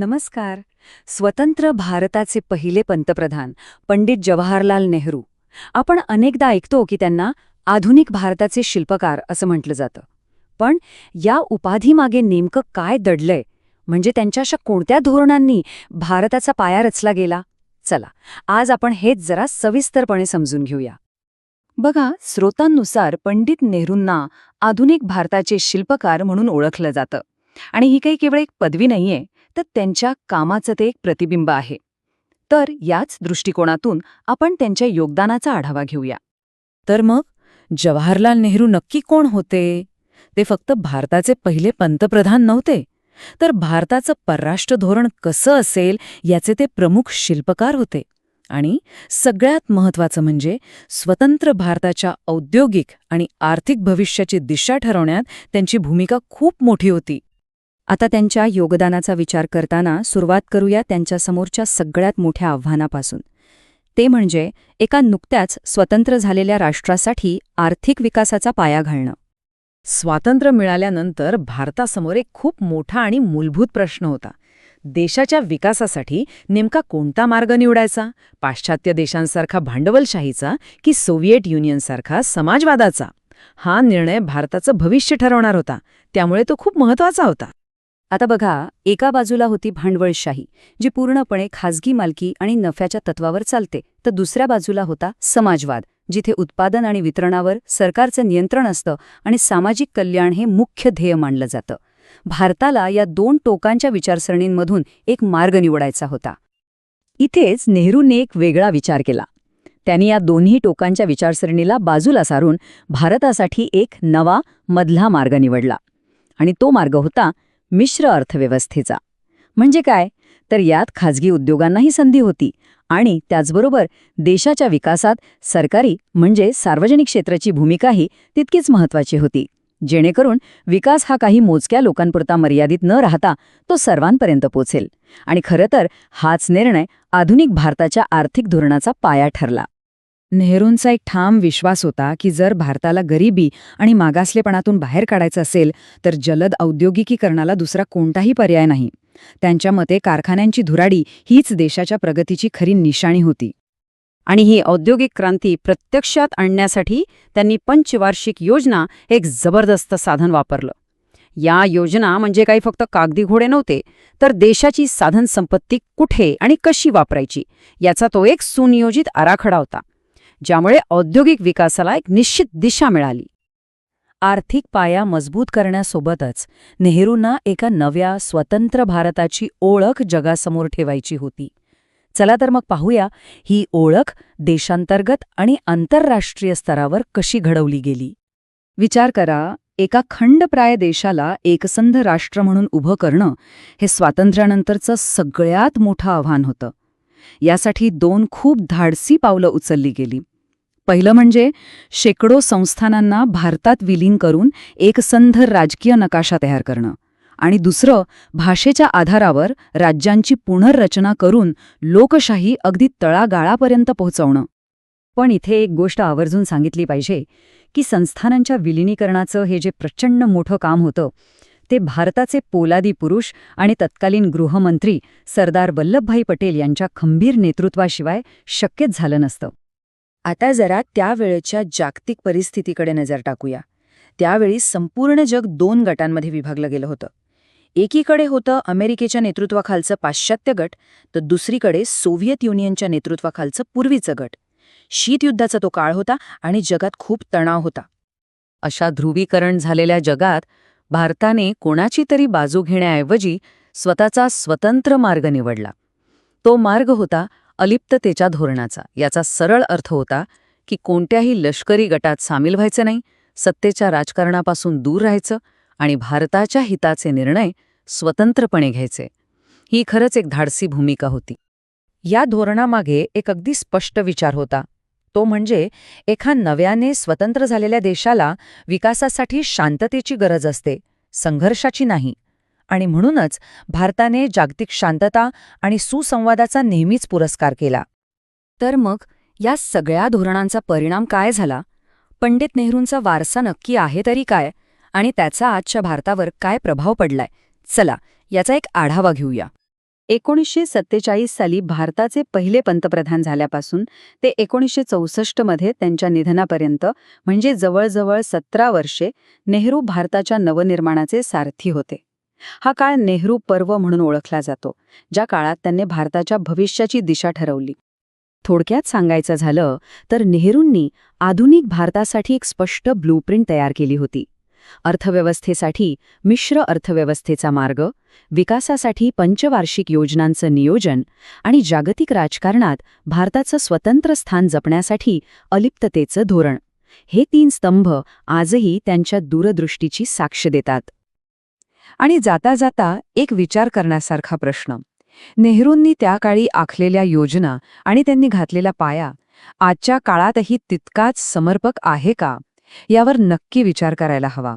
नमस्कार. स्वतंत्र भारताचे पहिले पंतप्रधान पंडित जवाहरलाल नेहरू. आपण अनेकदा ऐकतो की त्यांना आधुनिक भारताचे शिल्पकार असं म्हटलं जातं. पण या उपाधीमागे नेमकं काय दडलंय? म्हणजे त्यांच्या अशा कोणत्या धोरणांनी भारताचा पाया रचला गेला? चला आज आपण हेच जरा सविस्तरपणे समजून घेऊया. बघा स्रोतांनुसार पंडित नेहरूंना आधुनिक भारताचे शिल्पकार म्हणून ओळखलं जातं. आणि ही काही केवळ एक पदवी नाहीये तर त्यांच्या कामाचं ते एक प्रतिबिंब आहे. तर याच दृष्टिकोनातून आपण त्यांच्या योगदानाचा आढावा घेऊया. तर मग जवाहरलाल नेहरू नक्की कोण होते? ते फक्त भारताचे पहिले पंतप्रधान नव्हते. तर भारताचं परराष्ट्र धोरण कसं असेल याचे ते प्रमुख शिल्पकार होते. आणि सगळ्यात महत्त्वाचं म्हणजे स्वतंत्र भारताच्या औद्योगिक आणि आर्थिक भविष्याची दिशा ठरवण्यात त्यांची भूमिका खूप मोठी होती. आता त्यांच्या योगदानाचा विचार करताना सुरुवात करूया त्यांच्या समोरच्या सगळ्यात मोठ्या आव्हानापासून. ते म्हणजे एका नुकत्याच स्वतंत्र झालेल्या राष्ट्रासाठी आर्थिक विकासाचा पाया घालणं. स्वातंत्र्य मिळाल्यानंतर भारतासमोर एक खूप मोठा आणि मूलभूत प्रश्न होता. देशाच्या विकासासाठी नेमका कोणता मार्ग निवडायचा? पाश्चात्य देशांसारखा भांडवलशाहीचा की सोव्हिएट युनियनसारखा समाजवादाचा? हा निर्णय भारताचं भविष्य ठरवणार होता. त्यामुळे तो खूप महत्त्वाचा होता. आता बघा एका बाजूला होती भांडवलशाही जी पूर्णपणे खाजगी मालकी आणि नफ्याच्या तत्वावर चालते. तर दुसऱ्या बाजूला होता समाजवाद जिथे उत्पादन आणि वितरणावर सरकारचं नियंत्रण असतं आणि सामाजिक कल्याण हे मुख्य ध्येय मानलं जातं. भारताला या दोन टोकांच्या विचारसरणींमधून एक मार्ग निवडायचा होता. इथेच नेहरूने एक वेगळा विचार केला. त्यांनी या दोन्ही टोकांच्या विचारसरणीला बाजूला सारून भारतासाठी एक नवा मधला मार्ग निवडला. आणि तो मार्ग होता मिश्र अर्थव्यवस्थेचा. म्हणजे काय? तर यात खाजगी उद्योगांनाही संधी होती आणि त्याचबरोबर देशाच्या विकासात सरकारी म्हणजे सार्वजनिक क्षेत्राची भूमिकाही तितकीच महत्वाची होती. जेणेकरून विकास हा काही मोजक्या लोकांपुरता मर्यादित न राहता तो सर्वांपर्यंत पोचेल. आणि खरं तर हाच निर्णय आधुनिक भारताच्या आर्थिक धोरणाचा पाया ठरला. नेहरूंचा एक ठाम विश्वास होता की जर भारताला गरिबी आणि मागासलेपणातून बाहेर काढायचं असेल तर जलद औद्योगिकीकरणाला दुसरा कोणताही पर्याय नाही. त्यांच्या मते कारखान्यांची धुराडी हीच देशाच्या प्रगतीची खरी निशाणी होती. आणि ही औद्योगिक क्रांती प्रत्यक्षात आणण्यासाठी त्यांनी पंचवार्षिक योजना एक जबरदस्त साधन वापरलं. या योजना म्हणजे काही फक्त कागदी घोडे नव्हते तर देशाची साधनसंपत्ती कुठे आणि कशी वापरायची याचा तो एक सुनियोजित आराखडा होता. ज्यामुळे औद्योगिक विकासाला एक निश्चित दिशा मिळाली. आर्थिक पाया मजबूत करण्यासोबतच नेहरूंना एका नव्या स्वतंत्र भारताची ओळख जगासमोर ठेवायची होती. चला तर मग पाहूया ही ओळख देशांतर्गत आणि आंतरराष्ट्रीय स्तरावर कशी घडवली गेली. विचार करा एका खंडप्राय देशाला एकसंध राष्ट्र म्हणून उभं करणं हे स्वातंत्र्यानंतरचं सगळ्यात मोठं आव्हान होतं. यासाठी दोन खूप धाडसी पावलं उचलली गेली. पहिलं म्हणजे शेकडो संस्थानांना भारतात विलीन करून एकसंध राजकीय नकाशा तयार करणं. आणि दुसरं भाषेच्या आधारावर राज्यांची पुनर्रचना करून लोकशाही अगदी तळागाळापर्यंत पोहोचवणं. पण इथे एक गोष्ट आवर्जून सांगितली पाहिजे की संस्थानांच्या विलिनीकरणाचं हे जे प्रचंड मोठं काम होतं ते भारताचे पोलादी पुरुष आणि तत्कालीन गृहमंत्री सरदार वल्लभभाई पटेल यांच्या खंबीर नेतृत्वाशिवाय शक्यच झालं नसतं. आता जरा त्यावेळेच्या जागतिक परिस्थितीकडे नजर टाकूया. त्यावेळी संपूर्ण जग दोन गटांमध्ये विभागलं गेलं होतं. एकीकडे होतं अमेरिकेच्या नेतृत्वाखालचं पाश्चात्य गट तर दुसरीकडे सोव्हिएत युनियनच्या नेतृत्वाखालचं पूर्वीचं गट. शीतयुद्धाचा तो काळ होता आणि जगात खूप तणाव होता. अशा ध्रुवीकरण झालेल्या जगात भारताने कोणाची तरी बाजू घेण्याऐवजी स्वतःचा स्वतंत्र मार्ग निवडला. तो मार्ग होता अलिप्ततेच्या धोरणाचा. याचा सरळ अर्थ होता की कोणत्याही लष्करी गटात सामील व्हायचं नाही सत्तेच्या राजकारणापासून दूर राहायचं आणि भारताच्या हिताचे निर्णय स्वतंत्रपणे घ्यायचे. ही खरंच एक धाडसी भूमिका होती. या धोरणामागे एक अगदी स्पष्ट विचार होता. तो म्हणजे एका नव्याने स्वतंत्र झालेल्या देशाला विकासासाठी शांततेची गरज असते संघर्षाची नाही आणि म्हणूनच भारताने जागतिक शांतता आणि सुसंवादाचा नेहमीच पुरस्कार केला. तर मग या सगळ्या धोरणांचा परिणाम काय झाला? पंडित नेहरूंचा वारसा नक्की आहे तरी काय? आणि त्याचा आजच्या भारतावर काय प्रभाव पडलाय? चला याचा एक आढावा घेऊया. एकोणीसशे सत्तेचाळीस साली भारताचे पहिले पंतप्रधान झाल्यापासून ते एकोणीसशे चौसष्टमध्ये त्यांच्या निधनापर्यंत म्हणजे जवळजवळ सतरा वर्षे नेहरू भारताच्या नवनिर्माणाचे सारथी होते. हा काळ नेहरू पर्व म्हणून ओळखला जातो ज्या काळात त्यांनी भारताच्या भविष्याची दिशा ठरवली. थोडक्यात सांगायचं झालं तर नेहरूंनी आधुनिक भारतासाठी एक स्पष्ट ब्लूप्रिंट तयार केली होती. अर्थव्यवस्थेसाठी मिश्र अर्थव्यवस्थेचा मार्ग विकासासाठी पंचवार्षिक योजनांचं नियोजन आणि जागतिक राजकारणात भारताचं स्वतंत्र स्थान जपण्यासाठी अलिप्ततेचं धोरण. हे तीन स्तंभ आजही त्यांच्या दूरदृष्टीची साक्ष देतात. आणि जाता जाता एक विचार करण्यासारखा प्रश्न. नेहरूंनी त्या काळी आखलेल्या योजना आणि त्यांनी घातलेला पाया आजच्या काळातही तितकाच समर्पक आहे का? यावर नक्की विचार करायला हवा.